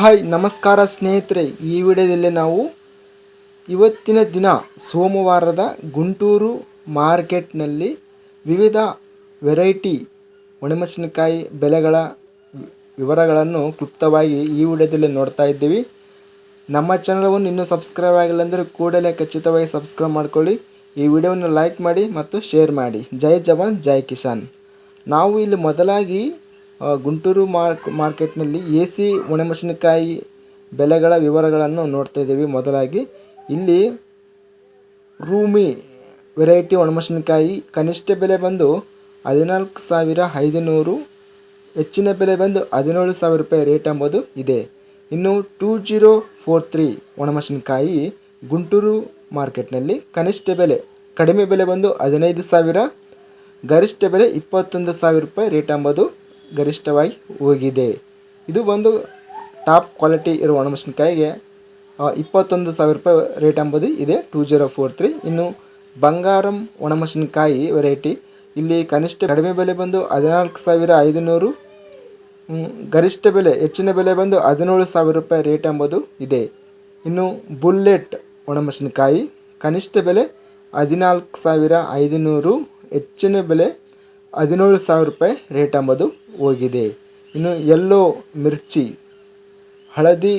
Hi, ನಮಸ್ಕಾರ ಸ್ನೇಹಿತರೆ. ಈ ವಿಡಿಯೋದಲ್ಲಿ ನಾವು ಇವತ್ತಿನ ದಿನ ಸೋಮವಾರದ ಗುಂಟೂರು ಮಾರ್ಕೆಟ್ನಲ್ಲಿ ವಿವಿಧ ವೆರೈಟಿ ಒಣಮೆಣಸಿನಕಾಯಿ ಬೆಲೆಗಳ ವಿವರಗಳನ್ನು ಕ್ಲುಪ್ತವಾಗಿ ಈ ವಿಡಿಯೋದಲ್ಲಿ ನೋಡ್ತಾ ಇದ್ದೀವಿ. ನಮ್ಮ ಚಾನಲವನ್ನು ಇನ್ನೂ ಸಬ್ಸ್ಕ್ರೈಬ್ ಆಗಿಲ್ಲ ಅಂದರೆ ಕೂಡಲೇ ಖಚಿತವಾಗಿ ಸಬ್ಸ್ಕ್ರೈಬ್ ಮಾಡ್ಕೊಳ್ಳಿ. ಈ ವಿಡಿಯೋವನ್ನು ಲೈಕ್ ಮಾಡಿ ಮತ್ತು ಶೇರ್ ಮಾಡಿ. ಜೈ ಜವಾನ್, ಜೈ ಕಿಸಾನ್. ನಾವು ಇಲ್ಲಿ ಮೊದಲಾಗಿ ಗುಂಟೂರು ಮಾರ್ಕ್, ಮಾರ್ಕೆಟ್ನಲ್ಲಿ ಎ ಸಿ ಒಣಮೆಣಸಿನಕಾಯಿ ಬೆಲೆಗಳ ವಿವರಗಳನ್ನು ನೋಡ್ತಾ ಇದ್ದೀವಿ ಮೊದಲಾಗಿ. ಇಲ್ಲಿ ರೂಮಿ ವೆರೈಟಿ ಒಣಮೆಣಸಿನಕಾಯಿ ಕನಿಷ್ಠ ಬೆಲೆ ಬಂದು ಹದಿನಾಲ್ಕು ಸಾವಿರ ಐದುನೂರು, ಹೆಚ್ಚಿನ ಬೆಲೆ ಬಂದು ಹದಿನೇಳು ಸಾವಿರ ರೂಪಾಯಿ ರೇಟ್ ಎಂಬುದು ಇದೆ. ಇನ್ನು ಟೂ ಜೀರೋ ಫೋರ್ ತ್ರೀ ಒಣಮೆಣಸಿನಕಾಯಿ ಗುಂಟೂರು ಮಾರ್ಕೆಟ್ನಲ್ಲಿ ಕನಿಷ್ಠ ಬೆಲೆ, ಕಡಿಮೆ ಬೆಲೆ ಬಂದು ಹದಿನೈದು ಸಾವಿರ, ಗರಿಷ್ಠ ಬೆಲೆ ಇಪ್ಪತ್ತೊಂದು ಸಾವಿರ ರೂಪಾಯಿ ರೇಟ್ ಎಂಬುದು ಗರಿಷ್ಠವಾಗಿ ಹೋಗಿದೆ. ಇದು ಒಂದು ಟಾಪ್ ಕ್ವಾಲಿಟಿ ಇರುವ ಒಣಮೆಣಸಿನಕಾಯಿಗೆ ಇಪ್ಪತ್ತೊಂದು ಸಾವಿರ ರೂಪಾಯಿ ರೇಟ್ ಎಂಬುದು ಇದೆ, ಟೂ ಜೀರೋ ಫೋರ್ ತ್ರೀ. ಇನ್ನು ಬಂಗಾರಂ ಒಣಮೆಣಸಿನಕಾಯಿ ವೆರೈಟಿ, ಇಲ್ಲಿ ಕನಿಷ್ಠ ಕಡಿಮೆ ಬೆಲೆ ಬಂದು ಹದಿನಾಲ್ಕು ಸಾವಿರ ಐದುನೂರು ಗರಿಷ್ಠ ಬೆಲೆ, ಹೆಚ್ಚಿನ ಬೆಲೆ ಬಂದು ಹದಿನೇಳು ಸಾವಿರ ರೂಪಾಯಿ ರೇಟ್ ಎಂಬುದು ಇದೆ. ಇನ್ನು ಬುಲ್ಲೆಟ್ ಒಣಮೆಣಸಿನಕಾಯಿ, ಕನಿಷ್ಠ ಬೆಲೆ ಹದಿನಾಲ್ಕು ಸಾವಿರ ಐದುನೂರು, ಹೆಚ್ಚಿನ ಬೆಲೆ ಹದಿನೇಳು ಸಾವಿರ ರೂಪಾಯಿ ರೇಟ್ ಎಂಬುದು ಹೋಗಿದೆ. ಇನ್ನು ಎಲ್ಲೋ ಮಿರ್ಚಿ, ಹಳದಿ,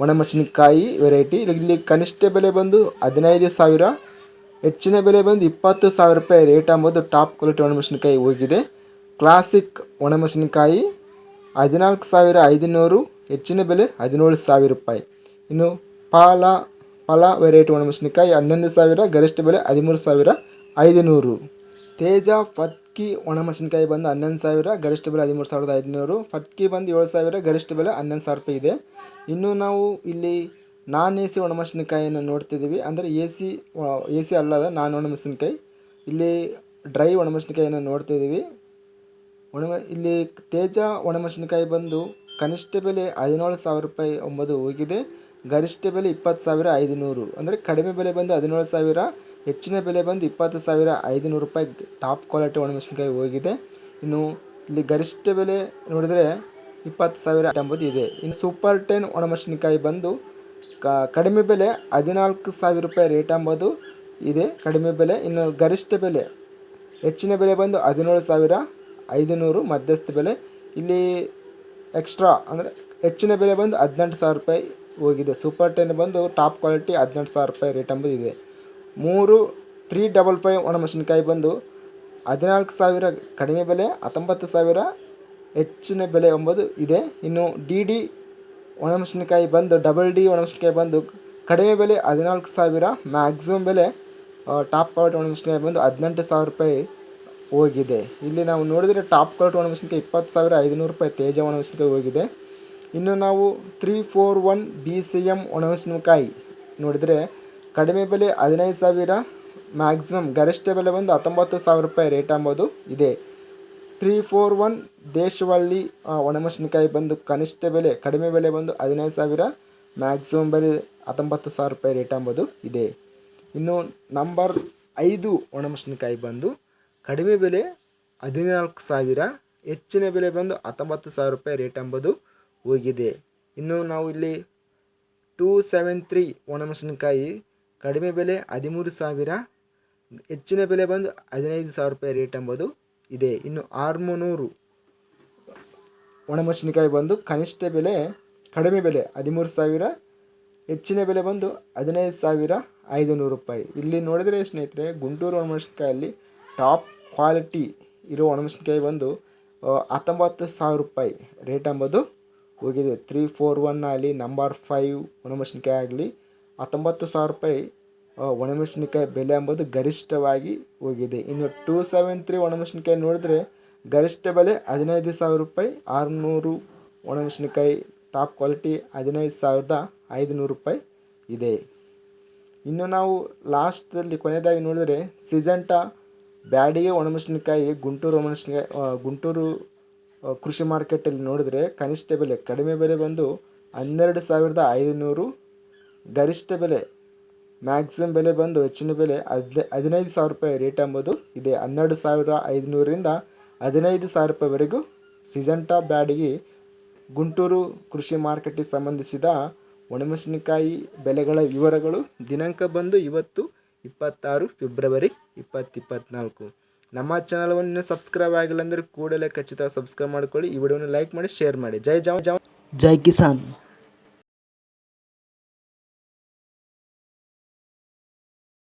ಒಣಮೆಣಸಿನಕಾಯಿ ವೆರೈಟಿ ಇಲ್ಲಿ ಕನಿಷ್ಠ ಬೆಲೆ ಬಂದು ಹದಿನೈದು ಸಾವಿರ, ಹೆಚ್ಚಿನ ಬೆಲೆ ಬಂದು ಇಪ್ಪತ್ತು ಸಾವಿರ ರೂಪಾಯಿ ರೇಟ್ ಅಂಬೋದು ಟಾಪ್ ಕ್ವಾಲಿಟಿ ಒಣಮೆಣಸಿನಕಾಯಿ ಹೋಗಿದೆ. ಕ್ಲಾಸಿಕ್ ಒಣಮೆಣಸಿನಕಾಯಿ, ಹದಿನಾಲ್ಕು ಸಾವಿರ ಐದುನೂರು, ಹೆಚ್ಚಿನ ಬೆಲೆ ಹದಿನೇಳು ಸಾವಿರ ರೂಪಾಯಿ. ಇನ್ನು ಪಾಲ ಫಲ ವೆರೈಟಿ ಒಣಮೆಣಸಿನಕಾಯಿ ಹನ್ನೊಂದು ಸಾವಿರ, ಗರಿಷ್ಠ ಬೆಲೆ ಹದಿಮೂರು ಸಾವಿರ ಐದುನೂರು. ತೇಜ ಫಟ್ಕಿ ಒಣಮೆಣಸಿನಕಾಯಿ ಬಂದು ಹನ್ನೊಂದು ಸಾವಿರ, ಗರಿಷ್ಠ ಬೆಲೆ ಹದಿಮೂರು ಸಾವಿರದ ಐದುನೂರು, ಫಟ್ಕಿ ಬಂದು ಏಳು ಸಾವಿರ, ಗರಿಷ್ಠ ಬೆಲೆ ಹನ್ನೊಂದು ಸಾವಿರ ರೂಪಾಯಿ ಇದೆ. ಇನ್ನು ನಾವು ಇಲ್ಲಿ ನಾನ್ ಎ ಸಿ ಒಣಮೆಣಸಿನಕಾಯಿಯನ್ನು ನೋಡ್ತಿದ್ದೀವಿ. ಅಂದರೆ ಎ ಸಿ ಎ ಸಿ ಅಲ್ಲದ ನಾನ್ ಒಣಮೆಣಸಿನಕಾಯಿ ಇಲ್ಲಿ ಡ್ರೈ ಒಣಮೆಣಸಿನಕಾಯಿಯನ್ನು ನೋಡ್ತಿದ್ದೀವಿ. ಒಣಮೆ, ಇಲ್ಲಿ ತೇಜ ಒಣಮೆಣಸಿನಕಾಯಿ ಬಂದು ಕನಿಷ್ಠ ಬೆಲೆ ಹದಿನೇಳು ಸಾವಿರ ರೂಪಾಯಿ ಎಂಬುದು ಹೋಗಿದೆ. ಗರಿಷ್ಠ ಬೆಲೆ ಇಪ್ಪತ್ತು ಸಾವಿರ ಐದುನೂರು. ಅಂದರೆ ಕಡಿಮೆ ಬೆಲೆ ಬಂದು ಹದಿನೇಳು ಸಾವಿರ ಹೆಚ್ಚಿನ ಬೆಲೆ ಬಂದು ಇಪ್ಪತ್ತು ಸಾವಿರ ಐದುನೂರು ರೂಪಾಯಿ ಟಾಪ್ ಕ್ವಾಲಿಟಿ ಒಣಮೆಣಸಿನಕಾಯಿ ಹೋಗಿದೆ. ಇನ್ನು ಇಲ್ಲಿ ಗರಿಷ್ಠ ಬೆಲೆ ನೋಡಿದರೆ ಇಪ್ಪತ್ತು ಸಾವಿರ ಎಂಬುದು ಇದೆ. ಇನ್ನು ಸೂಪರ್ ಟೆನ್ ಒಣಮೆಣಸಿನಕಾಯಿ ಬಂದು ಕಡಿಮೆ ಬೆಲೆ ಹದಿನಾಲ್ಕು ಸಾವಿರ ರೂಪಾಯಿ ರೇಟ್ ಎಂಬುದು ಇದೆ. ಕಡಿಮೆ ಬೆಲೆ, ಇನ್ನು ಗರಿಷ್ಠ ಬೆಲೆ ಹೆಚ್ಚಿನ ಬೆಲೆ ಬಂದು ಹದಿನೇಳು ಸಾವಿರ ಐದುನೂರು ಮಧ್ಯಸ್ಥ ಬೆಲೆ. ಇಲ್ಲಿ ಎಕ್ಸ್ಟ್ರಾ ಅಂದರೆ ಹೆಚ್ಚಿನ ಬೆಲೆ ಬಂದು ಹದಿನೆಂಟು ಸಾವಿರ ರೂಪಾಯಿ ಹೋಗಿದೆ. ಸೂಪರ್ ಟೆನ್ ಬಂದು ಟಾಪ್ ಕ್ವಾಲಿಟಿ ಹದಿನೆಂಟು ಸಾವಿರ ರೂಪಾಯಿ ರೇಟ್ ಎಂಬುದು ಇದೆ. ಮೂರು ತ್ರೀ ಡಬಲ್ ಫೈವ್ ಒಣಮೆಣಸಿನಕಾಯಿ ಬಂದು ಹದಿನಾಲ್ಕು ಸಾವಿರ ಕಡಿಮೆ ಬೆಲೆ, ಹತ್ತೊಂಬತ್ತು ಸಾವಿರ ಹೆಚ್ಚಿನ ಬೆಲೆ ಎಂಬುದು ಇದೆ. ಇನ್ನು ಡಿ ಡಿ ಒಣಮೆಣಸಿನ್ಕಾಯಿ ಬಂದು ಡಬಲ್ ಡಿ ಒಣಮೆಣಸಿನಕಾಯಿ ಬಂದು ಕಡಿಮೆ ಬೆಲೆ, ಹದಿನಾಲ್ಕು ಸಾವಿರ ಮ್ಯಾಕ್ಸಿಮಮ್ ಬೆಲೆ ಟಾಪ್ ಕ್ವಾಲಿಟಿ ಒಣಮೆಣಸಿನಕಾಯಿ ಬಂದು ಹದಿನೆಂಟು ಸಾವಿರ ರೂಪಾಯಿ ಹೋಗಿದೆ. ಇಲ್ಲಿ ನಾವು ನೋಡಿದರೆ ಟಾಪ್ ಕ್ವಾಲಿಟಿ ಒಣಮೆಣಸಿನಕಾಯಿ ಇಪ್ಪತ್ತು ಸಾವಿರ ಐದುನೂರು ರೂಪಾಯಿ, ತೇಜ ಒಣಮೆಣಸಿನ್ಕಾಯಿ ಹೋಗಿದೆ. ಇನ್ನು ನಾವು three four one B C M ಒಣಮೆಣಸಿನಕಾಯಿ ನೋಡಿದರೆ ಕಡಿಮೆ ಬೆಲೆ ಹದಿನೈದು ಸಾವಿರ ಮ್ಯಾಕ್ಸಿಮಮ್ ಗರಿಷ್ಠ ಬೆಲೆ ಬಂದು ಹತ್ತೊಂಬತ್ತು ಸಾವಿರ ರೂಪಾಯಿ ರೇಟ್ ಅಂಬೋದು ಇದೆ. ತ್ರೀ ಫೋರ್ ಒನ್ ದೇಶವಳ್ಳಿ ಒಣಮೆಣಸಿನಕಾಯಿ ಬಂದು ಕನಿಷ್ಠ ಬೆಲೆ ಕಡಿಮೆ ಬೆಲೆ ಬಂದು ಹದಿನೈದು ಸಾವಿರ ಮ್ಯಾಕ್ಸಿಮಮ್ ಬೆಲೆ ಹತ್ತೊಂಬತ್ತು ಸಾವಿರ ರೂಪಾಯಿ ರೇಟ್ ಎಂಬುದು ಇದೆ. ಇನ್ನು ನಂಬರ್ ಐದು ಒಣಮೆಣಸಿನಕಾಯಿ ಬಂದು ಕಡಿಮೆ ಬೆಲೆ ಹದಿನಾಲ್ಕು ಸಾವಿರ, ಹೆಚ್ಚಿನ ಬೆಲೆ ಬಂದು ಹತ್ತೊಂಬತ್ತು ಸಾವಿರ ರೂಪಾಯಿ ರೇಟ್ ಎಂಬುದು ಹೋಗಿದೆ. ಇನ್ನು ನಾವು ಇಲ್ಲಿ ಟೂ ಸೆವೆನ್ ತ್ರೀ ಒಣಮೆಣಸಿನಕಾಯಿ ಕಡಿಮೆ ಬೆಲೆ ಹದಿಮೂರು ಸಾವಿರ, ಹೆಚ್ಚಿನ ಬೆಲೆ ಬಂದು ಹದಿನೈದು ಸಾವಿರ ರೂಪಾಯಿ ರೇಟ್ ಎಂಬುದು ಇದೆ. ಇನ್ನು ಆರ್ಮುನೂರು ಒಣಮೆಣಸಿನಕಾಯಿ ಬಂದು ಕನಿಷ್ಠ ಬೆಲೆ, ಕಡಿಮೆ ಬೆಲೆ ಹದಿಮೂರು ಸಾವಿರ, ಹೆಚ್ಚಿನ ಬೆಲೆ ಬಂದು ಹದಿನೈದು ಸಾವಿರ ಐದುನೂರು ರೂಪಾಯಿ. ಇಲ್ಲಿ ನೋಡಿದರೆ ಸ್ನೇಹಿತರೆ, ಗುಂಟೂರು ಒಣಮೆಣಸಿನಕಾಯಲ್ಲಿ ಟಾಪ್ ಕ್ವಾಲಿಟಿ ಇರೋ ಒಣಮೆಣಸಿನಕಾಯಿ ಬಂದು ಹತ್ತೊಂಬತ್ತು ಸಾವಿರ ರೂಪಾಯಿ ರೇಟ್ ಎಂಬುದು ಹೋಗಿದೆ. ತ್ರೀ ಫೋರ್ ಒನ್ ಆಗಲಿ ನಂಬರ್ ಫೈವ್ ಒಣಮೆಣಸಿನಕಾಯಿ ಆಗಲಿ ಹತ್ತೊಂಬತ್ತು ಸಾವಿರ ರೂಪಾಯಿ ಒಣಮೆಣಸಿನಕಾಯಿ ಬೆಲೆ ಎಂಬುದು ಗರಿಷ್ಠವಾಗಿ ಹೋಗಿದೆ. ಇನ್ನು ಟೂ ಸೆವೆನ್ ತ್ರೀ ಒಣಮೆಣಸಿನಕಾಯಿ ನೋಡಿದ್ರೆ ಗರಿಷ್ಠ ಬೆಲೆ ಹದಿನೈದು ಸಾವಿರ ರೂಪಾಯಿ, ಆರುನೂರು ಒಣಮೆಣಸಿನಕಾಯಿ ಟಾಪ್ ಕ್ವಾಲಿಟಿ ಹದಿನೈದು ಸಾವಿರದ ಐದುನೂರು ರೂಪಾಯಿ ಇದೆ. ಇನ್ನು ನಾವು ಲಾಸ್ಟಲ್ಲಿ ಕೊನೆಯದಾಗಿ ನೋಡಿದರೆ ಸಿಜಂಟ ಬ್ಯಾಡಿಗೆ ಒಣಮೆಣಸಿನಕಾಯಿ, ಗುಂಟೂರು ಒಣಮೆಣಸಿನಕಾಯಿ ಗುಂಟೂರು ಕೃಷಿ ಮಾರ್ಕೆಟಲ್ಲಿ ನೋಡಿದರೆ ಕನಿಷ್ಠ ಬೆಲೆ ಕಡಿಮೆ ಬೆಲೆ ಬಂದು ಹನ್ನೆರಡು ಸಾವಿರದ ಐದುನೂರು ಗರಿಷ್ಠ ಬೆಲೆ ಮ್ಯಾಕ್ಸಿಮಮ್ ಬೆಲೆ ಬಂದು ಹೆಚ್ಚಿನ ಬೆಲೆ ಹದ್ ಹದಿನೈದು ಸಾವಿರ ರೂಪಾಯಿ ರೇಟ್ ಎಂಬುದು ಇದೆ ಹನ್ನೆರಡು ಸಾವಿರ ಐದುನೂರರಿಂದ ಹದಿನೈದು ಸಾವಿರ ರೂಪಾಯಿವರೆಗೂ ಸಿಜಂಟಾ ಬ್ಯಾಡಿಗೆ ಗುಂಟೂರು ಕೃಷಿ ಮಾರ್ಕೆಟಿಗೆ ಸಂಬಂಧಿಸಿದ ಒಣಮೆಣಸಿನಕಾಯಿ ಬೆಲೆಗಳ ವಿವರಗಳು ದಿನಾಂಕ ಬಂದು ಇವತ್ತು ಇಪ್ಪತ್ತಾರು ಫೆಬ್ರವರಿ ಇಪ್ಪತ್ತಿಪ್ಪತ್ನಾಲ್ಕು. ನಮ್ಮ ಚಾನಲವನ್ನು ಸಬ್ಸ್ಕ್ರೈಬ್ ಆಗಿಲ್ಲ ಅಂದರೆ ಕೂಡಲೇ ಖಚಿತ ಸಬ್ಸ್ಕ್ರೈಬ್ ಮಾಡ್ಕೊಳ್ಳಿ. ಈ ವಿಡಿಯೋನ ಲೈಕ್ ಮಾಡಿ ಶೇರ್ ಮಾಡಿ. ಜೈ ಜವ ಜೈ ಕಿಸಾನ್.